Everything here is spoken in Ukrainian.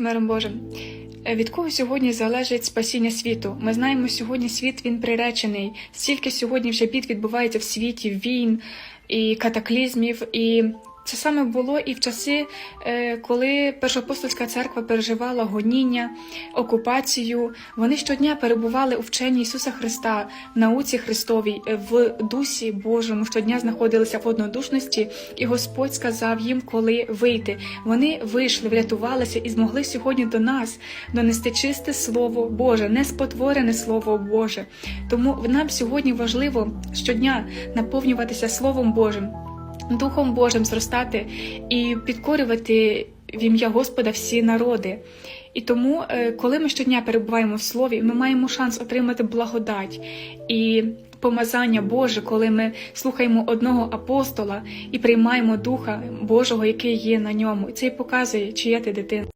Миром Божим. Е, Від кого сьогодні залежить спасіння світу? Ми знаємо, сьогодні світ він приречений. Стільки сьогодні вже бід відбувається в світі, війн і катаклізмів. І це саме було і в часи, е, коли Першоапостольська церква переживала гоніння, окупацію. Вони щодня перебували у вченні Ісуса Христа, в науці Христовій, е, в дусі Божому. Щодня знаходилися в однодушності, і Господь сказав їм, коли вийти. Вони вийшли, врятувалися і змогли сьогодні до нас донести чисте Слово Боже, не спотворене Слово Боже. Тому нам сьогодні важливо щодня наповнюватися Словом Божим. Духом Божим зростати і підкорювати в ім'я Господа всі народи. І тому, е, коли ми щодня перебуваємо в слові, ми маємо шанс отримати благодать і помазання Боже, коли ми слухаємо одного апостола і приймаємо Духа Божого, який є на ньому. Це і показує, чия ти дитина.